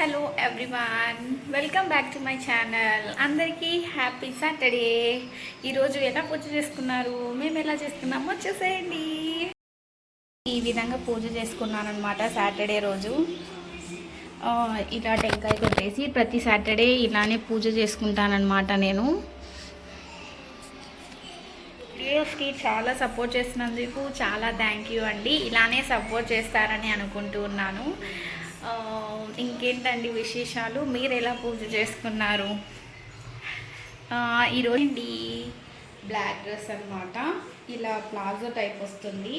Hello everyone welcome back to my channel. అందరికీ happy Saturday. ఈరోజు ఎలా పూజ చేసుకున్నారు? మేము ఎలా చేసుకున్నామో చూసేయండి ఈ విధంగా పూజ చేసుకున్నాను అనమాట సాటర్డే రోజు. ఇలా టెంకాయ కొట్టేసి ప్రతి సాటర్డే ఇలానే పూజ చేసుకుంటానన్నమాట నేను. వీడియోస్కి చాలా సపోర్ట్ చేసినందుకు చాలా థ్యాంక్ యూ అండి. ఇలానే సపోర్ట్ చేస్తారని అనుకుంటూ ఉన్నాను. ఇంకేంటండి విశేషాలు? మీరు ఎలా పూజ చేసుకున్నారు? ఈరోజు అండి బ్లాక్ డ్రెస్ అనమాట ఇలా ప్లాజో టైప్ వస్తుంది.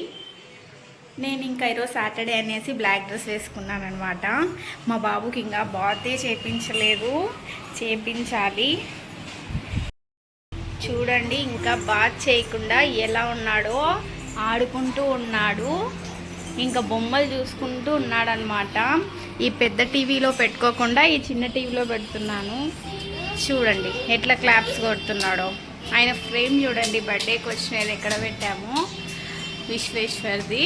నేను ఇంకా ఈరోజు సాటర్డే అనేసి బ్లాక్ డ్రెస్ వేసుకున్నాను అనమాట మా బాబుకి ఇంకా బాతే చేపించలేదు. చేపించాలి. చూడండి ఇంకా బాత్ చేయకుండా ఎలా ఉన్నాడో ఆడుకుంటూ ఉన్నాడు. ఇంకా బొమ్మలు చూసుకుంటూ ఉన్నాడనమాట ఈ పెద్ద టీవీలో పెట్టుకోకుండా ఈ చిన్న టీవీలో పెడుతున్నాను. చూడండి ఎట్లా క్లాప్స్ కొడుతున్నాడో. ఆయన ఫ్రేమ్ చూడండి బర్త్డేకి వచ్చినది ఎక్కడ పెట్టాము. విశ్వేశ్వర్ది.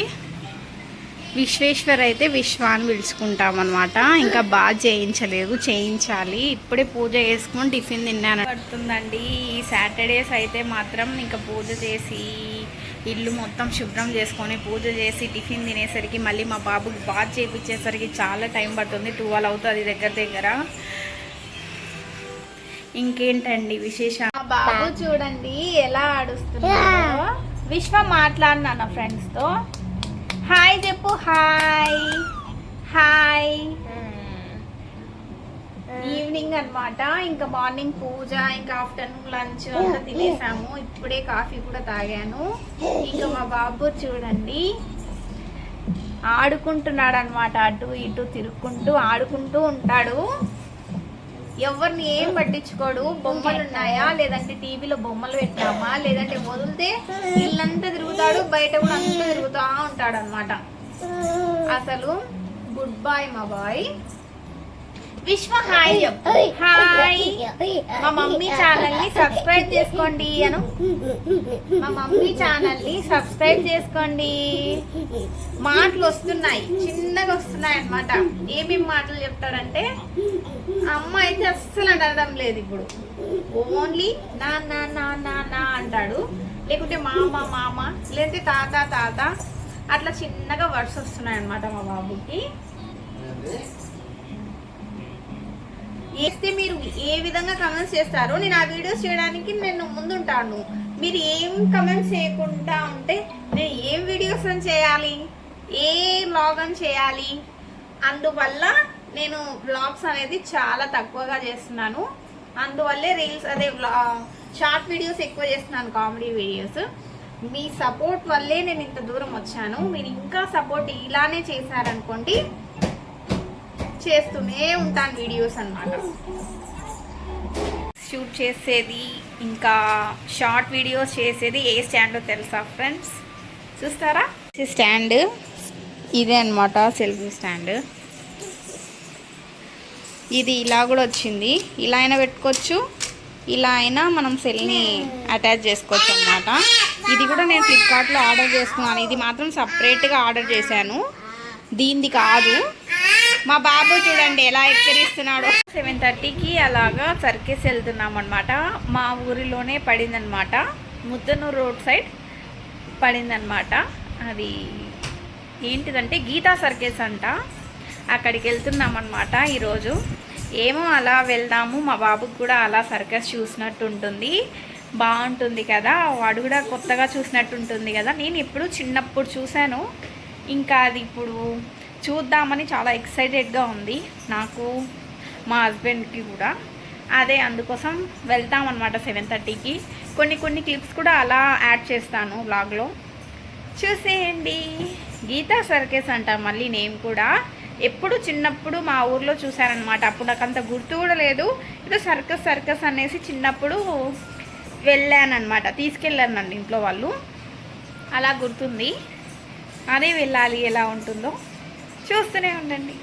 విశ్వేశ్వర్ అయితే విశ్వాన్ని పిలుచుకుంటాం అనమాట ఇంకా బాగా చేయించలేదు చేయించాలి. ఇప్పుడే పూజ చేసుకుని టిఫిన్ తిన్నాను. పడుతుందండి. ఈ సాటర్డేస్ అయితే మాత్రం ఇంకా పూజ చేసి ఇల్లు మొత్తం శుభ్రం చేసుకొని పూజ చేసి టిఫిన్ తినేసరికి మళ్ళీ మా బాబుకి బాగా చేయించేసరికి చాలా టైం పడుతుంది ట్వెల్వ్ అవుతుంది దగ్గర దగ్గర. ఇంకేంటండి విశేషం బాబు చూడండి ఎలా ఆడుస్తున్నాడో. విశ్వ మాట్లాడినా ఫ్రెండ్స్తో హాయ్ చెప్పు హాయ్ హాయ్ ఈవినింగ్ అన్నమాట. ఇంకా మార్నింగ్ పూజ ఇంకా ఆఫ్టర్నూన్ లంచ్ అంతా తినేసాము. ఇప్పుడే కాఫీ కూడా తాగాను. ఇంకా మా బాబు చూడండి. ఆడుకుంటున్నాడు అనమాట అటు ఇటు తిరుక్కుంటూ ఆడుకుంటూ ఉంటాడు. ఎవరిని ఏం పట్టించుకోడు? బొమ్మలు ఉన్నాయా? లేదంటే టీవీలో బొమ్మలు పెట్టామా? లేదంటే వదిలితే ఇల్లంతా తిరుగుతాడు బయట కూడా అంతా తిరుగుతా ఉంటాడు అనమాట అసలు గుడ్ బాయ్ మా బాయ్. విశ్వ హాయ్. చెప్పు హాయ్ మా మమ్మీ ఛానల్ని సబ్స్క్రైబ్ చేసుకోండి అను. మా మమ్మీ ఛానల్ని సబ్స్క్రైబ్ చేసుకోండి. మాటలు వస్తున్నాయి. చిన్నగా వస్తున్నాయి అన్నమాట. ఏమేమి మాటలు చెప్తాడంటే అమ్మ అయితే అస్సలు అనడం లేదు ఇప్పుడు. ఓన్లీ నా నా నా నా నా అంటాడు. లేకుంటే మామ మామ లేదంటే తాత తాత. అట్లా చిన్నగా వర్డ్స్ వస్తున్నాయి అన్నమాట మా బాబుకి. వేస్తే మీరు ఏ విధంగా కమెంట్స్ చేస్తారో నేను ఆ వీడియోస్ చేయడానికి నేను ముందుంటాను. మీరు ఏం కమెంట్స్ చేయకుండా ఉంటే నేను ఏం వీడియోస్ అని చేయాలి? ఏ బ్లాగ్ అని చేయాలి? అందువల్ల నేను వ్లాగ్స్ అనేది చాలా తక్కువగా చేస్తున్నాను. అందువల్లే రీల్స్ అదే షార్ట్ వీడియోస్ ఎక్కువ చేస్తున్నాను కామెడీ వీడియోస్ మీ సపోర్ట్ వల్లే నేను ఇంత దూరం వచ్చాను. మీరు ఇంకా సపోర్ట్ ఇలానే చేశారనుకోండి చేస్తూనే ఉంటాను వీడియోస్ అన్నమాట. షూట్ చేసేది ఇంకా షార్ట్ వీడియోస్ చేసేది ఏ స్టాండో తెలుసా ఫ్రెండ్స్ చూస్తారా? స్టాండ్ ఇదే అనమాట సెల్ఫీ స్టాండ్ ఇది ఇలా కూడా వచ్చింది. ఇలా అయినా పెట్టుకోవచ్చు ఇలా అయినా మనం సెల్ని అటాచ్ చేసుకోవచ్చు అనమాట ఇది కూడా నేను ఫ్లిప్కార్ట్లో ఆర్డర్ చేసుకున్నాను. ఇది మాత్రం సపరేట్గా ఆర్డర్ చేశాను. దీనిది కాదు. మా బాబు చూడండి ఎలా ఎక్కిరిస్తున్నాడు సెవెన్ థర్టీకి అలాగా సర్కిస్ వెళ్తున్నాం అనమాట మా ఊరిలోనే పడిందనమాట ముద్దనూరు రోడ్ సైడ్ పడిందనమాట అది ఏంటిదంటే గీతా సర్కిస్ అంట. అక్కడికి వెళ్తున్నాం అనమాట ఈరోజు. ఏమో అలా వెళ్దాము. మా బాబుకి కూడా అలా సర్కస్ చూసినట్టు ఉంటుంది. బాగుంటుంది కదా. వాడు కూడా కొత్తగా చూసినట్టు ఉంటుంది కదా. నేను ఎప్పుడు చిన్నప్పుడు చూశాను. ఇంకా అది ఇప్పుడు చూద్దామని చాలా ఎక్సైటెడ్గా ఉంది నాకు మా హస్బెండ్కి కూడా. అదే అందుకోసం వెళ్తామన్నమాట సెవెన్ థర్టీకి. కొన్ని కొన్ని క్లిప్స్ కూడా అలా యాడ్ చేస్తాను బ్లాగ్లో చూసేయండి. గీతా సర్కేస్ అంట మళ్ళీ నేమ్ కూడా. ఎప్పుడు చిన్నప్పుడు మా ఊర్లో చూశానమాట అప్పుడు నాకు అంత గుర్తు కూడా లేదు. ఏదో సర్కస్ సర్కస్ అనేసి చిన్నప్పుడు వెళ్ళానమాట తీసుకెళ్ళానండి ఇంట్లో వాళ్ళు. అలా గుర్తుంది. అదే వెళ్ళాలి ఎలా ఉంటుందో. చూస్తూనే ఉండండి.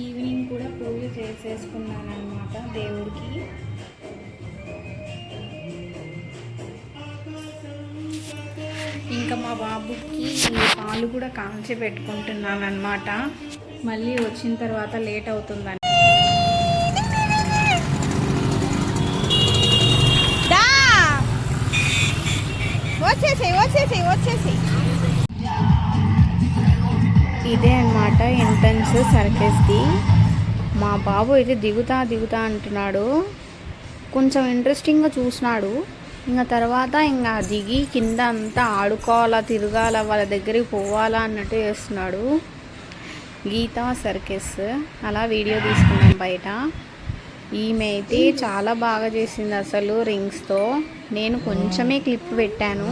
ఈవినింగ్ కూడా పూజ చేసేసుకున్నాను అనమాట దేవుడికి. ఇంకా మా బాబుకి పాలు కూడా కాల్చి పెట్టుకుంటున్నాను అనమాట మళ్ళీ వచ్చిన తర్వాత లేట్ అవుతుందని. వచ్చేసేయి వచ్చేసేయి వచ్చేసేయి. బాక్స్ సర్కెస్ది మా బాబు అయితే దిగుతా దిగుతా అంటున్నాడు. కొంచెం ఇంట్రెస్టింగ్గా చూసినాడు. ఇంకా తర్వాత ఇంకా దిగి కింద అంతా ఆడుకోవాలా తిరగాల వాళ్ళ దగ్గరికి పోవాలా అన్నట్టు చేస్తున్నాడు. గీతా సర్కెస్ అలా వీడియో తీసుకున్నాం బయట. ఈమె అయితే చాలా బాగా చేసింది అసలు రింగ్స్తో నేను కొంచెమే క్లిప్ పెట్టాను.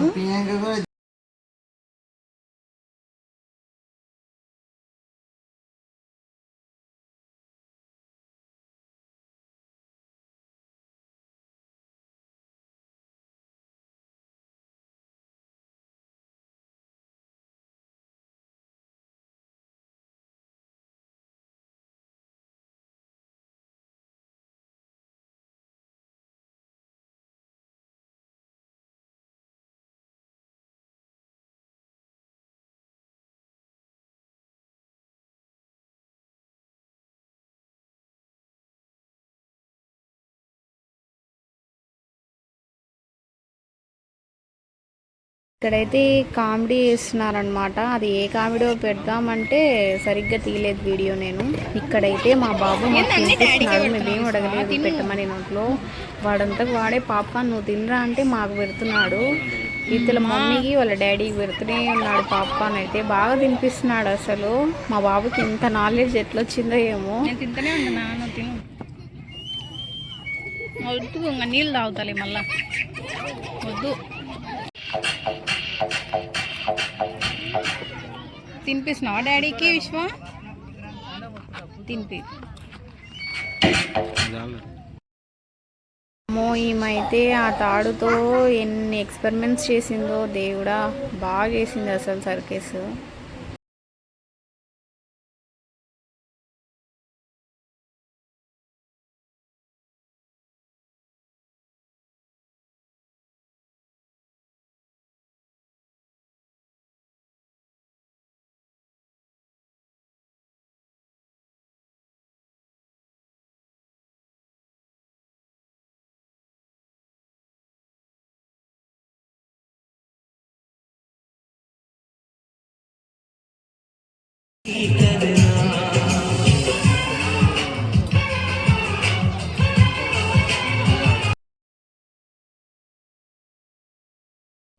ఇక్కడైతే కామెడీ చేస్తున్నారనమాట అది ఏ కామెడీ పెడదామంటే సరిగ్గా తీయలేదు వీడియో నేను. ఇక్కడైతే మా బాబు మాకు తినిపిస్తున్నాడు మేమేం అడగలేదు పెట్టమని నోట్లో. వాడంతా వాడే పాప్కార్న్ నువ్వు తినరా అంటే మాకు పెడుతున్నాడు. ఇతల మమ్మీకి వాళ్ళ డాడీకి పెడుతూనే ఉన్నాడు పాప్కార్న్ అయితే. బాగా తినిపిస్తున్నాడు అసలు. మా బాబుకి ఇంత నాలెడ్జ్ ఎట్లా వచ్చిందో ఏమో. నీళ్ళు తాగుతాలి మళ్ళా. వద్దు. తినిపిస్తున్నావా? డాడీకి విశ్వ? తినిపి. అమ్మో ఈమైతే ఆ తాడుతో ఎన్ని ఎక్స్పెరిమెంట్స్ చేసిందో దేవుడా బాగా చేసింది అసలు సర్కేస్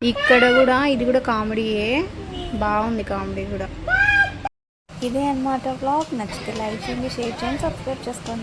ఇక్కడ కూడా ఇది కూడా కామెడీయే. బాగుంది కామెడీ కూడా. ఇదే అన్నమాట బ్లాగ్ నచ్చితే లైక్ చేయండి షేర్ చేయండి సబ్స్క్రైబ్ చేసుకోండి.